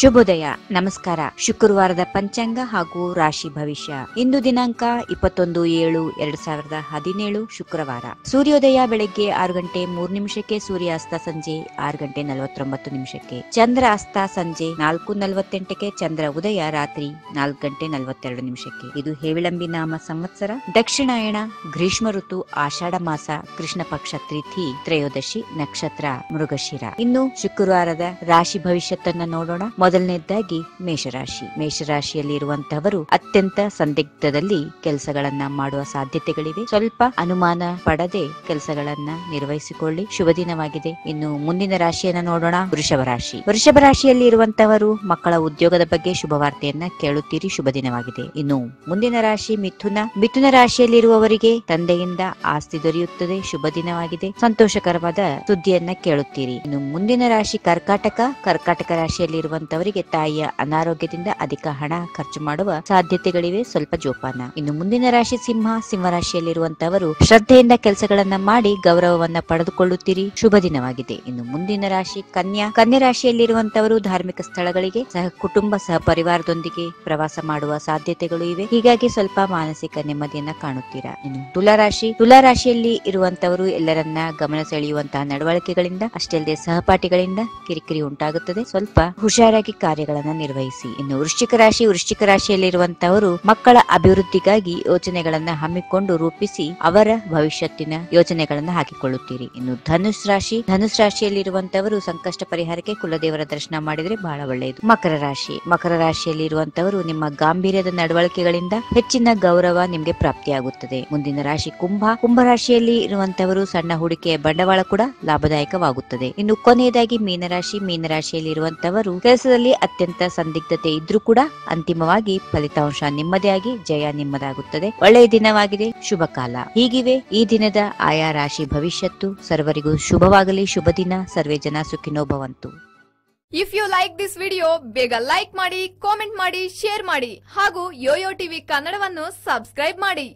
ಶುಭೋದಯ. ನಮಸ್ಕಾರ. ಶುಕ್ರವಾರದ ಪಂಚಾಂಗ ಹಾಗೂ ರಾಶಿ ಭವಿಷ್ಯ. ಇಂದು ದಿನಾಂಕ ಇಪ್ಪತ್ತೊಂದು ಏಳು ಎರಡ್ ಸಾವಿರದ ಹದಿನೇಳು ಶುಕ್ರವಾರ. ಸೂರ್ಯೋದಯ ಬೆಳಗ್ಗೆ ಆರು ಗಂಟೆ ಮೂರು ನಿಮಿಷಕ್ಕೆ, ಸೂರ್ಯಾಸ್ತ ಸಂಜೆ ಆರು ಗಂಟೆ ನಲವತ್ತೊಂಬತ್ತು ನಿಮಿಷಕ್ಕೆ. ಚಂದ್ರ ಅಸ್ತ ಸಂಜೆ ನಾಲ್ಕು ನಲವತ್ತೆಂಟಕ್ಕೆ, ಚಂದ್ರ ಉದಯ ರಾತ್ರಿ ನಾಲ್ಕು ಗಂಟೆ ನಲವತ್ತೆರಡು ನಿಮಿಷಕ್ಕೆ. ಇದು ಹೇವಿಳಂಬಿ ನಾಮ ಸಂವತ್ಸರ. ದಕ್ಷಿಣಾಯಣ, ಗ್ರೀಷ್ಮ ಋತು, ಆಷಾಢ ಮಾಸ, ಕೃಷ್ಣ ಪಕ್ಷ ತಿಥಿ ತ್ರಯೋದಶಿ ನಕ್ಷತ್ರ, ಮೃಗಶಿರ. ಇನ್ನು ಶುಕ್ರವಾರದ ರಾಶಿ ಭವಿಷ್ಯತ್ತನ್ನ ನೋಡೋಣ. ಮೊದಲನೇದಾಗಿ ಮೇಷರಾಶಿ. ಮೇಷರಾಶಿಯಲ್ಲಿ ಇರುವಂತಹವರು ಅತ್ಯಂತ ಸಂದಿಗ್ಧದಲ್ಲಿ ಕೆಲಸಗಳನ್ನ ಮಾಡುವ ಸಾಧ್ಯತೆಗಳಿವೆ. ಸ್ವಲ್ಪ ಅನುಮಾನ ಪಡದೆ ಕೆಲಸಗಳನ್ನ ನಿರ್ವಹಿಸಿಕೊಳ್ಳಿ. ಶುಭ ದಿನವಾಗಿದೆ. ಇನ್ನು ಮುಂದಿನ ರಾಶಿಯನ್ನ ನೋಡೋಣ. ವೃಷಭ ರಾಶಿ. ವೃಷಭ ರಾಶಿಯಲ್ಲಿ ಇರುವಂತಹವರು ಮಕ್ಕಳ ಉದ್ಯೋಗದ ಬಗ್ಗೆ ಶುಭ ವಾರ್ತೆಯನ್ನ ಕೇಳುತ್ತೀರಿ. ಶುಭ ದಿನವಾಗಿದೆ. ಇನ್ನು ಮುಂದಿನ ರಾಶಿ ಮಿಥುನ. ಮಿಥುನ ರಾಶಿಯಲ್ಲಿರುವವರಿಗೆ ತಂದೆಯಿಂದ ಆಸ್ತಿ ದೊರೆಯುತ್ತದೆ. ಶುಭ ದಿನವಾಗಿದೆ. ಸಂತೋಷಕರವಾದ ಸುದ್ದಿಯನ್ನ ಕೇಳುತ್ತೀರಿ. ಇನ್ನು ಮುಂದಿನ ರಾಶಿ ಕರ್ಕಾಟಕ. ಕರ್ಕಾಟಕ ರಾಶಿಯಲ್ಲಿರುವಂತವರಿಗೆ ತಾಯಿಯ ಅನಾರೋಗ್ಯದಿಂದ ಅಧಿಕ ಹಣ ಖರ್ಚು ಮಾಡುವ ಸಾಧ್ಯತೆಗಳಿವೆ. ಸ್ವಲ್ಪ ಜೋಪಾನ. ಇನ್ನು ಮುಂದಿನ ರಾಶಿ ಸಿಂಹ. ಸಿಂಹ ರಾಶಿಯಲ್ಲಿರುವಂತವರು ಶ್ರದ್ಧೆಯಿಂದ ಕೆಲಸಗಳನ್ನ ಮಾಡಿ ಗೌರವವನ್ನ ಪಡೆದುಕೊಳ್ಳುತ್ತೀರಿ. ಶುಭ ದಿನವಾಗಿದೆ. ಇನ್ನು ಮುಂದಿನ ರಾಶಿ ಕನ್ಯಾ. ಕನ್ಯಾ ರಾಶಿಯಲ್ಲಿರುವಂತವರು ಧಾರ್ಮಿಕ ಸ್ಥಳಗಳಿಗೆ ಸಹ ಕುಟುಂಬ ಸಹ ಪರಿವಾರದೊಂದಿಗೆ ಪ್ರವಾಸ ಮಾಡುವ ಸಾಧ್ಯತೆಗಳು ಇವೆ. ಹೀಗಾಗಿ ಸ್ವಲ್ಪ ಮಾನಸಿಕ ನೆಮ್ಮದಿಯನ್ನ ಕಾಣುತ್ತೀರಾ? ಇನ್ನು ತುಲಾರಾಶಿ ರಾಶಿ. ತುಲಾ ರಾಶಿಯಲ್ಲಿ ಇರುವಂತವರು ಎಲ್ಲರನ್ನ ಗಮನ ಸೆಳೆಯುವಂತಹ ನಡವಳಿಕೆಗಳಿಂದ, ಅಷ್ಟೇ ಅಲ್ಲದೆ ಸಹಪಾಠಿಗಳಿಂದ ಕಿರಿಕಿರಿ ಉಂಟಾಗುತ್ತದೆ. ಸ್ವಲ್ಪ ಹುಷಾರಾಗಿ ಕಾರ್ಯಗಳನ್ನ ನಿರ್ವಹಿಸಿ. ಇನ್ನು ವೃಶ್ಚಿಕ ರಾಶಿ, ವೃಶ್ಚಿಕ ರಾಶಿಯಲ್ಲಿರುವಂತಹವರು ಮಕ್ಕಳ ಅಭಿವೃದ್ಧಿಗಾಗಿ ಯೋಜನೆಗಳನ್ನು ಹಮ್ಮಿಕೊಂಡು ರೂಪಿಸಿ ಅವರ ಭವಿಷ್ಯತ್ತಿನ ಯೋಜನೆಗಳನ್ನು ಹಾಕಿಕೊಳ್ಳುತ್ತೀರಿ. ಇನ್ನು ಧನುಷ್ ರಾಶಿ ಧನುಷ್ ರಾಶಿಯಲ್ಲಿರುವಂತವರು ಸಂಕಷ್ಟ ಪರಿಹಾರಕ್ಕೆ ಕುಲದೇವರ ದರ್ಶನ ಮಾಡಿದರೆ ಬಹಳ ಒಳ್ಳೆಯದು. ಮಕರ ರಾಶಿ, ಮಕರ ರಾಶಿಯಲ್ಲಿ ಇರುವಂತವರು ನಿಮ್ಮ ಗಾಂಭೀರ್ಯದ ನಡವಳಿಕೆಗಳಿಂದ ಹೆಚ್ಚಿನ ಗೌರವ ನಿಮಗೆ ಪ್ರಾಪ್ತಿಯಾಗುತ್ತದೆ. ಮುಂದಿನ ರಾಶಿ ಕುಂಭ ಕುಂಭ ರಾಶಿಯಲ್ಲಿ ಇರುವಂತವರು ಸಣ್ಣ ಹೂಡಿಕೆಯ ಬಂಡವಾಳ ಕೂಡ ಲಾಭದಾಯಕವಾಗುತ್ತದೆ. ಇನ್ನು ಕೊನೆಯದಾಗಿ ಮೀನರಾಶಿ ಮೀನರಾಶಿಯಲ್ಲಿ ಇರುವಂತವರು ಕೆಲಸದಲ್ಲಿ ಅತ್ಯಂತ ಸಂದಿಗ್ಧತೆ ಇದ್ರೂ ಕೂಡ ಅಂತಿಮವಾಗಿ ಫಲಿತಾಂಶ ನಿಮ್ಮದೇ ಆಗಿ ಜಯ ನಿಮ್ಮದಾಗುತ್ತದೆ. ಒಳ್ಳೆಯ ದಿನವಾಗಿದೆ. ಶುಭ ಕಾಲ. ಹೀಗಿವೆ ಈ ದಿನದ ಆಯಾ ರಾಶಿ ಭವಿಷ್ಯತ್ತು ಸರ್ವರಿಗೂ ಶುಭವಾಗಲಿ. ಶುಭ ದಿನ. ಸರ್ವೇ ಜನ ಸುಖಿನೋ ಭವಂತು. If you like this video ಬೇಗ ಲೈಕ್ ಮಾಡಿ ಕಾಮೆಂಟ್ ಮಾಡಿ ಶೇರ್ ಮಾಡಿ ಹಾಗೂ ಯೋಯೋ ಟಿವಿ ಕನ್ನಡವನ್ನು ಸಬ್ಸ್ಕ್ರೈಬ್ ಮಾಡಿ.